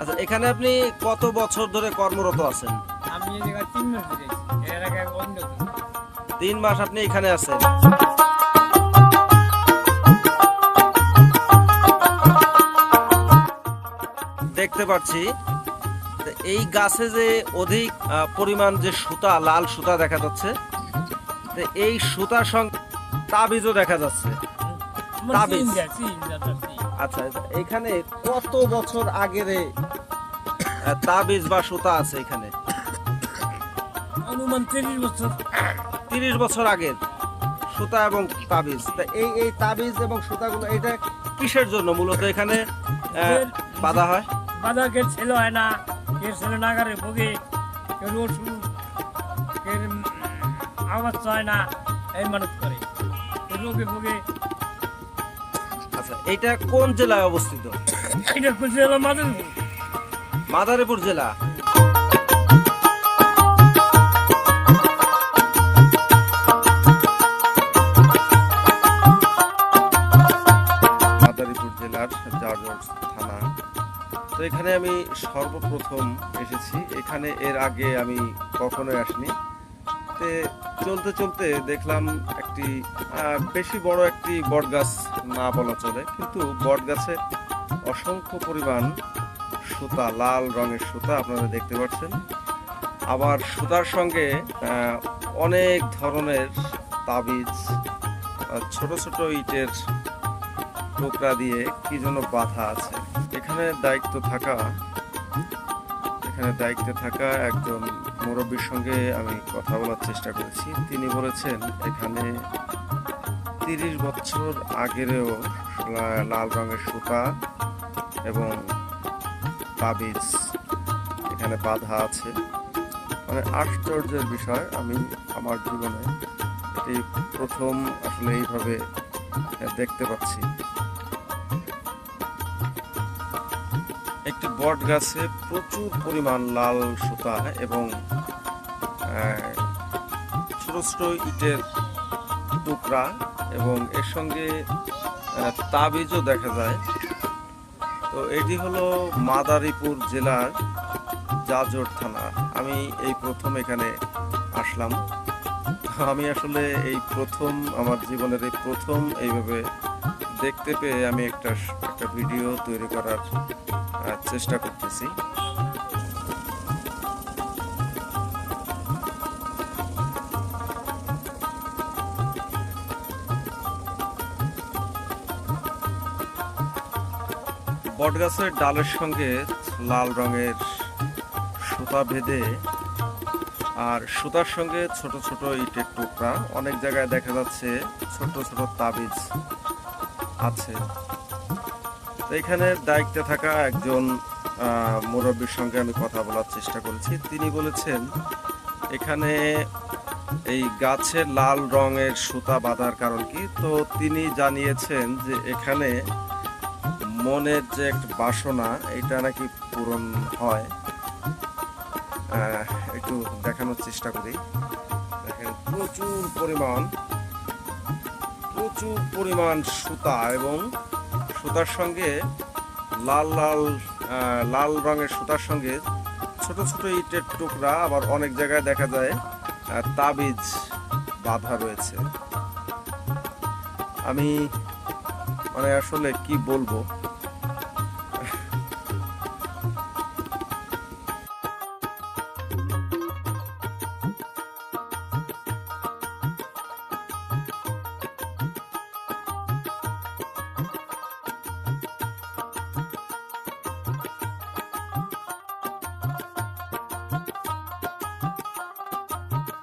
আচ্ছা এখানে আপনি কত বছর ধরে কর্মরত আছেন? আমি এই জায়গায় তিন মাস ধরে এর আগে অন্য। তিন মাস আপনি এখানে আছেন। দেখতে পাচ্ছি এই গাছে যে অধিক পরিমাণ যে সুতা লাল সুতা দেখা যাচ্ছে এই সুতার সঙ্গে তাবিজও দেখা যাচ্ছে। তাবিজ। চিন। আচ্ছা এখানে কত বছর আগের তাবিজ বা সুতা আছে এখানে? অনুমান তিরিশ বছর। তিরিশ বছর আগের সুতা এবং তাবিজ। তা এই এই তাবিজ এবং সুতাগুলো এটা কিসের জন্য মূলত এখানে বাঁধা হয়? বাধা কে ছেলে হয় না কে ছেলে নাগারে ভোগে কে ওষুধ কে আওয়াজ হয় না এই মানুষ করে। রোগে ভোগে আচ্ছা এটা কোন জেলায় অবস্থিত? এটা মাদারীপুর। জেলা। মাদারীপুর জেলার জারজর থানা। তো এখানে আমি সর্বপ্রথম এসেছি। এখানে এর আগে আমি কখনোই আসিনি। তে চলতে চলতে দেখলাম একটি বেশি বড় একটি বট গাছ না বলা চলে, কিন্তু বট গাছে অসংখ্য পরিমাণ সুতা, লাল রঙের সুতা আপনারা দেখতে পাচ্ছেন। আবার সুতার সঙ্গে অনেক ধরনের তাবিজ ছোট ছোট ইটের টুকরা দিয়ে কি যেন বাধা আছে। এখানে দায়িত্ব থাকা দায়িত্বে থাকা একজন মুরব্বীর সঙ্গে আমি কথা বলার চেষ্টা করেছি। তিনি বলেছেন, এখানে তিরিশ বছর আগেরও লাল রঙের সুতা এবং তাবিজ এখানে বাধা আছে। মানে আশ্চর্যের বিষয়, আমি আমার জীবনে এটি প্রথম আসলে এইভাবে দেখতে পাচ্ছি। একটি বট গাছে প্রচুর পরিমাণ লাল সুতা এবং ছোট ছোট ইটের টুকরা এবং এর সঙ্গে তাবিজও দেখা যায়। তো এটি হলো মাদারীপুর জেলার জাজর থানা। আমি এই প্রথম এখানে আসলাম। আমি আসলে এই প্রথম, আমার জীবনের এই প্রথম এইভাবে দেখতে পেয়ে আমি একটা একটা ভিডিও তৈরি করার চেষ্টা করতেছি। বটগাছের ডালের সঙ্গে লাল রঙের সুতা বেঁধে আর সুতার সঙ্গে ছোট ছোট ইটের টুকরা, অনেক জায়গায় দেখা যাচ্ছে ছোট ছোট তাবিজ আছে। এখানে দায়িত্বে থাকা একজন মুরব্বীর সঙ্গে আমি কথা বলার চেষ্টা করেছি। তিনি বলেছেন, এখানে এই গাছের লাল রঙের সুতা বাঁধার কারণ কি? তো তিনি জানিয়েছেন যে এখানে মনের যে একটা বাসনা, এটা নাকি পূরণ হয়। একটু দেখানোর চেষ্টা করি। দেখেন, প্রচুর পরিমাণ প্রচুর পরিমাণ সুতা এবং সুতার সঙ্গে লাল লাল লাল রঙের সুতার সঙ্গে ছোট ছোট ইটের টুকরা, আবার অনেক জায়গায় দেখা যায় তাবিজ বাধা রয়েছে। আমি মানে আসলে কি বলব?